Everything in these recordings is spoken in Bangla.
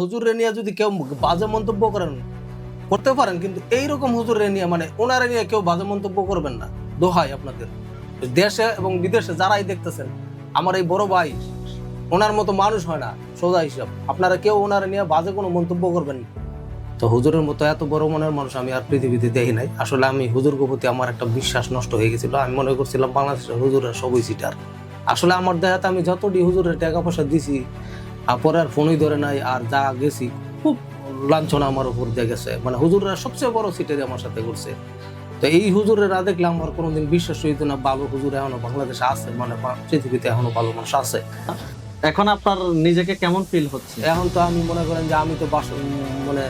হুজুরে নিয়ে যদি কেউ বাজে মন্তব্য করেন, করতে পারেন, কিন্তু এইরকম হুজুরে নিয়ে মানে ওনারা নিয়ে কেউ বাজে মন্তব্য করবেন না। দোহাই আপনাদের। দেশে এবং বিদেশে যারাই দেখতেছেন, আমার এই বড় ভাই, ওনার মতো মানুষ হয় না, সোজা হিসাব। আপনারা কেউ ওনারা নিয়ে বাজে কোনো মন্তব্য করবেন না। তো হুজুরের মতো এত বড় মনের মানুষ আমি আর পৃথিবীতে দেখি নাই। আসলে আমি হুজুর প্রতি আমার একটা বিশ্বাস নষ্ট হয়ে গেছিল। আমি মনে করছিলাম বাংলাদেশের হুজুরের সবই সিটার আসলে আমার দেহাতে আমি যতটি হুজুরের টাকা পয়সা দিছি আর পরে আর ফোনই ধরে নাই আর যা গেছি খুব লাঞ্ছনা আমার উপর দিয়ে গেছে। মানে হুজুররা সবচেয়ে বড় সিটারি আমার সাথে করছে তো এই হুজুরের দেখলে আমার কোনোদিন বিশ্বাস হইতো না ভালো হুজুর এখনও বাংলাদেশে আছে মানে পৃথিবীতে এখনও ভালো মানুষ আছে। এখন আপনার নিজেকে কেমন ফিল হচ্ছে? এখন তো আমি মনে করেন যে আমি তো বাস মানে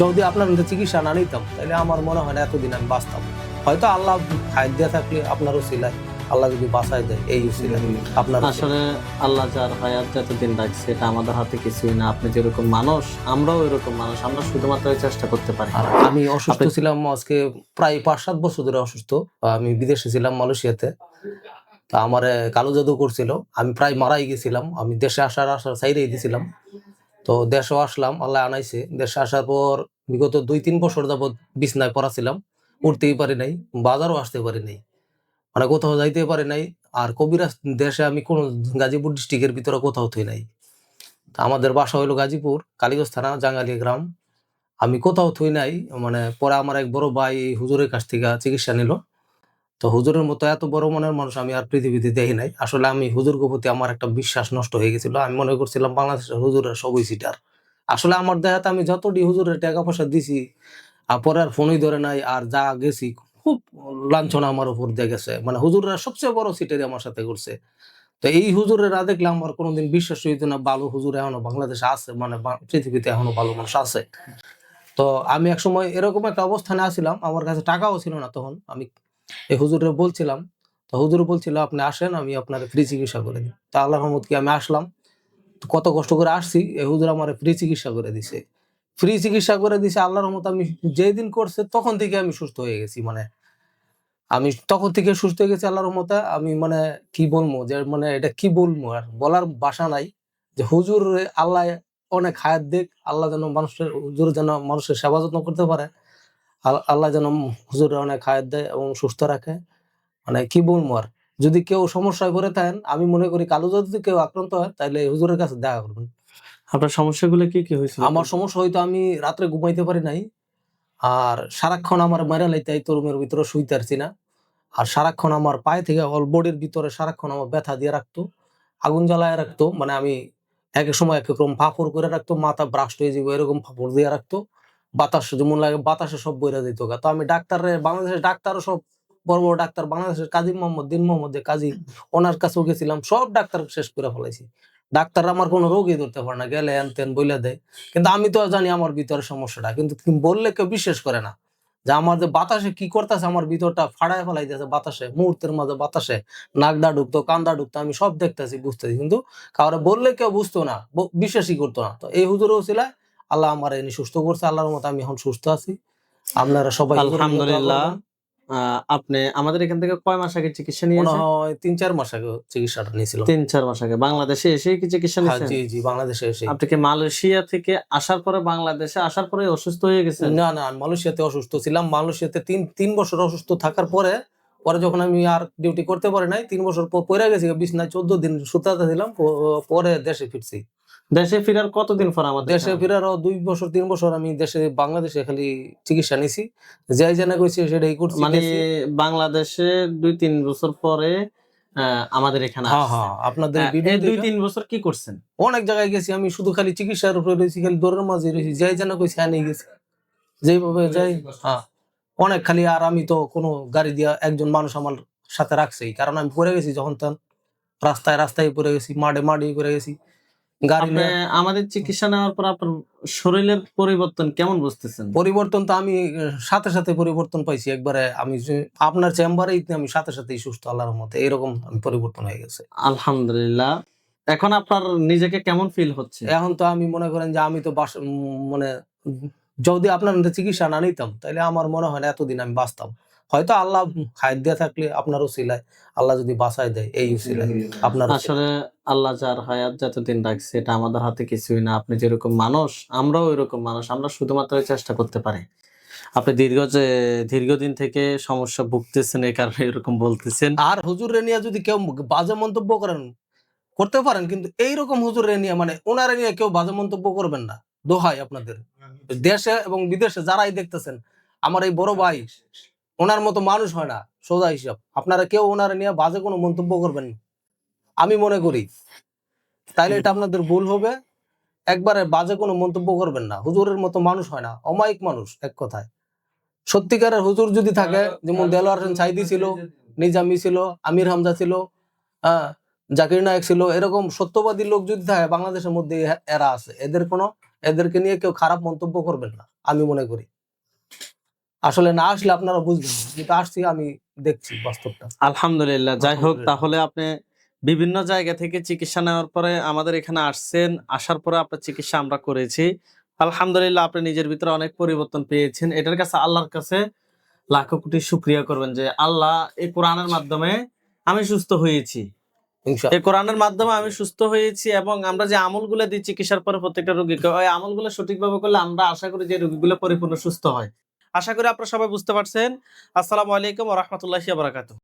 যদি আপনার মধ্যে চিকিৎসা না নিতাম তাহলে আমার মনে হয় না এতদিন আমি বাঁচতাম। হয়তো আল্লাহ খাদ্য দিয়ে থাকলে আপনারও সিলাই আল্লাহ যদি বাঁচাই দেয় এই আপনার আসলে আল্লাহ যার হায়াত যতদিন রাখছে এটা আমাদের হাতে কিছুই না। আপনি যেরকম মানুষ আমরাও এরকম মানুষ। আমরা শুধুমাত্র চেষ্টা করতে পারি। আমি অসুস্থ ছিলাম আজকে প্রায় পাঁচ সাত বছর ধরে অসুস্থ। আমি বিদেশে ছিলাম মালয়েশিয়াতে। তা আমার কালো জাদু করছিল। আমি প্রায় মারাই গেছিলাম। আমি দেশে আসার আসার সাইডেই দিয়েছিলাম তো দেশেও আসলাম আল্লাহ আনাইছে। দেশে আসার পর বিগত দুই তিন বছর যাবৎ বিছনায় পড়া ছিলাম উঠতেই পারি নাই বাজারও আসতে পারি নাই। মানে কোথাও যাইতে পারি নাই। আর কবিরাজ দেশে আমি কোন গাজীপুর ডিস্ট্রিক্টের ভিতরে কোথাও থই নাই। আমাদের বাসা হলো গাজীপুর কালীগঞ্জ থানা জাঙ্গালি গ্রাম। আমি কোথাও থই নাই মানে পরে আমার এক বড় ভাই হুজুরের কাছ থেকে চিকিৎসা নিল। তো হুজুরের মতো এত বড় মনের মানুষ আমি আর পৃথিবীতে দেখি নাই। আসলে আমি হুজুর প্রতি আমার একটা বিশ্বাস নষ্ট হয়ে গেছিল। আমি মনে করছিলাম বাংলাদেশের হুজুরের সবই সিটার। আসলে আমার দেহাতে আমি যতটি হুজুরের টাকা পয়সা দিছি, আর পরে আর ফোনই ধরে নাই, আর যা গেছি খুব লাঞ্ছনা আমার উপর দিয়ে গেছে। মানে হুজুররা সবচেয়ে বড় সিটারি আমার সাথে করছে তো এই হুজুরে না দেখলে আমার কোনোদিন বিশ্বাস হইতো না ভালো হুজুর এখনও বাংলাদেশে আছে মানে পৃথিবীতে এখনও ভালো মানুষ আছে। তো আমি এক সময় এরকম একটা অবস্থানে আছিলাম, আমার কাছে টাকাও ছিল না তখন। আমি এই হুজুরে বলছিলাম, তো হুজুর বলছিল, আপনি আসেন, আমি আপনার ফ্রি চিকিৎসা করে দিই। তা আল্লাহ রহমত কি আমি আসলাম? কত কষ্ট করে আসছি, এই হুজুর আমার ফ্রি চিকিৎসা করে দিছে। ফ্রি চিকিৎসা করে দিছে, আল্লাহর রহমত আমি যেই দিন করছে তখন থেকে আমি সুস্থ হয়ে গেছি মানে আমি তখন থেকে সুস্থ হয়ে গেছি আল্লাহর রহমতে। আমি মানে কি বলব যে মানে এটা কি বলব আর বলার বাসা নাই যে, হুজুর আল্লাহ অনেক হায়াত দিক, আল্লাহ যেন মানুষের, হুজুর যেন মানুষের সেবা যত্ন করতে পারে, আল- আল্লাহ যেন হুজুরে অনেক হায়াত দেয় এবং সুস্থ রাখে। মানে কি বলব আর, যদি কেউ সমস্যায় পড়ে থাকেন, আমি মনে করি কালো যদি কেউ আক্রান্ত হয় তাহলে হুজুরের কাছে দেখা করবেন। আপনার সমস্যাগুলো কি কি হয়েছিল আমার সমস্যা হয়তো আমি রাত্রে ঘুমাইতে পারি নাই, আর সারাক্ষণ আমার মেরা লাইতে এই রুমের ভিতরে শুইতে পারছি না, আর সারাক্ষণ আমার পায়ে থেকে অল বডির ভিতরে সারাক্ষণ আমার ব্যথা দিয়ে রাখতো, আগুন জ্বালায় রাখতো মানে আমি এক সময় এক রকম ফাফর করে রাখতো, মাথা ব্রাস্ট হয়ে যাব এরকম ফাফর দিয়ে রাখতো, বাতাস যেমন লাগে বাতাসে সব বইরা দিত গা। তো আমি ডাক্তারের বাংলাদেশের ডাক্তারও সব বড় বড় ডাক্তার, বাংলাদেশের কাজী মোহাম্মদ, দিন মোহাম্মদ কাজী, ওনার কাছেও গেছিলাম, সব ডাক্তার শেষ করে ফেলাইছি ডাক্তার আমার কোনো রোগই ধরতে পারে না গেলে এন তেন বইলে দেয়। কিন্তু আমি তো জানি আমার ভিতরে সমস্যাটা কিন্তু বললে কেউ বিশ্বাস করে না যে আমার যে বাতাসে কি করতেছে আমার ভিতরটা ফাড়ায় ফেলাইতেছে বাতাসে মুহূর্তের মাঝে বাতাসে নাকদা ঢুকতো কান্দা ঢুকতো আমি সব দেখতেছি বুঝতেছি। কিন্তু কাউরে বললে কেউ বুঝতো না বিশ্বাসই করতো না। তো এই হুজুর ওসিলায় আল্লাহ আমার এনে সুস্থ করছে আল্লাহর মতো আমি এখন সুস্থ আছি। আপনারা সবাই আলহামদুলিল্লাহ। আপনি আমাদের এখান থেকে কয় মাস আগে চিকিৎসা মনে নিয়েছেন? হয় তিন চার মাস আগে চিকিৎসাটা নিয়েছিল। তিন চার মাস আগে। বাংলাদেশে এসে কি চিকিৎসা হ্যাঁ, নিয়েছেন? জি জি বাংলাদেশে এসে আপনি কি মালয়েশিয়া থেকে আসার পরে বাংলাদেশে আসার পরে অসুস্থ হয়ে গেছেন? না না মালয়েশিয়াতে অসুস্থ ছিলাম। মালয়েশিয়াতে তিন তিন বছর অসুস্থ থাকার পরে পরে যখন আমি আর ডিউটি করতে পারি নাই তিন বছর পর পরে গেছি বিছনায় চোদ্দ দিন সুতাতে ছিলাম পরে দেশে ফিরছি। দেশে ফেরার কতদিন পর আমাদের দেশে ফেরারও দুই বছর তিন বছর আমি দেশে বাংলাদেশে খালি চিকিৎসা নিছি। যাই জানা কইছি সেটাই করছি। মানে বাংলাদেশে দুই তিন বছর পরে আমাদের এখানে হ্যাঁ। হ্যাঁ আপনাদের দুই তিন বছর কি করছেন? অনেক জায়গায় গেছি আমি শুধু খালি চিকিৎসার উপরে রয়েছি খালি দৌড়ের মাঝে রয়েছি যাই জানা কইছি নিয়ে গেছি। যেভাবে যাই হ্যাঁ অনেক খালি আর আমি তো কোনো গাড়ি দিয়া একজন মানুষ আমার সাথে রাখছেই কারণ আমি পড়ে গেছি যখন তখন। রাস্তায় রাস্তায় পড়ে গেছি মাঠে মাঠে পড়ে গেছি। আমাদের চিকিৎসা নেওয়ার পর আপনার শরীরের পরিবর্তন কেমন বুঝতেছেন? পরিবর্তন তো আমি সাথে সাথে পরিবর্তন পাইছি। একবারে আমি আপনার চেম্বারেই আমি সাথে সাথেই সুস্থ আল্লাহর মতে এরকম পরিবর্তন হয়ে গেছে। আলহামদুলিল্লাহ। এখন আপনার নিজেকে কেমন ফিল হচ্ছে? এখন তো আমি মনে করেন যে আমি তো বাস মানে যদি আপনার চিকিৎসা না নিতাম তাহলে আমার মনে হয় না এতদিন আমি বাঁচতাম। হয়তো আল্লাহ খায় দিয়ে থাকলে আপনারও সিলায় আল্লাহ যদি বাঁচায় দেয় এই সিলায় আপনার আসলে আল্লাহ যার হায়াত যতদিন রাখছে এটা আমাদের হাতে কিছুই না। আপনি যেরকম মানুষ আমরাও এরকম মানুষ। আমরা শুধুমাত্র চেষ্টা করতে পারি। আপনি দীর্ঘ যে দীর্ঘদিন থেকে সমস্যা ভুগতেছেন এই কারণে এরকম বলতেছেন। আর হুজুর নিয়ে যদি কেউ বাজে মন্তব্য করেন করতে পারেন কিন্তু এইরকম হুজুর নিয়ে মানে ওনারে নিয়ে কেউ বাজে মন্তব্য করবেন না। দোহাই আপনাদের। দেশে এবং বিদেশে যারাই দেখতেছেন আমার এই বড় ভাই ওনার মতো মানুষ হয় না সোজা হিসাব। আপনারা কেউ ওনারা নিয়ে বাজে কোনো মন্তব্য করবেন না। আমি মনে করি তাইলে এটা আপনাদের ভুল হবে। একবারে বাজে কোনো মন্তব্য করবেন না। হুজুরের মতো মানুষ হয় না অমায়িক মানুষ এক কথায়। সত্যিকারের হুজুর যদি থাকে যেমন দেলোয়ার হোসেন সাইদি ছিল নিজামি ছিল আমির হামজা ছিল হ্যাঁ জাকির নায়ক ছিল এরকম সত্যবাদী লোক যদি থাকে বাংলাদেশের মধ্যে এরা আছে। এদের কোনো এদেরকে নিয়ে কেউ খারাপ মন্তব্য করবেন না আমি মনে করি। আসলে না আসলে আপনারা বুঝবেন। কিন্তু আসছি আমি দেখছি বাস্তবটা। আলহামদুলিল্লাহ। যাই হোক তাহলে আপনি বিভিন্ন জায়গা থেকে চিকিৎসা নেওয়ার পরে আমাদের এখানে আসছেন আসার পরে আপনার চিকিৎসা আমরা করেছি। আলহামদুলিল্লাহ আপনি নিজের ভিতরে অনেক পরিবর্তন পেয়েছেন। এটার কাছে আল্লাহর কাছে লাখো কোটি শুক্রিয়া করবেন যে আল্লাহ এই কোরআনের মাধ্যমে আমি সুস্থ হয়েছি। এই কোরআনের মাধ্যমে আমি সুস্থ হয়েছি এবং আমরা যে আমলগুলো দিই চিকিৎসার পরে প্রত্যেকটা রোগীকে ওই আমলগুলো সঠিকভাবে করলে আমরা আশা করি যে রোগীগুলো পরিপূর্ণ সুস্থ হয়। আশা করি আপনারা সবাই বুঝতে পারছেন। আসসালামু আলাইকুম রহমতুল্লাহ বারাকাতু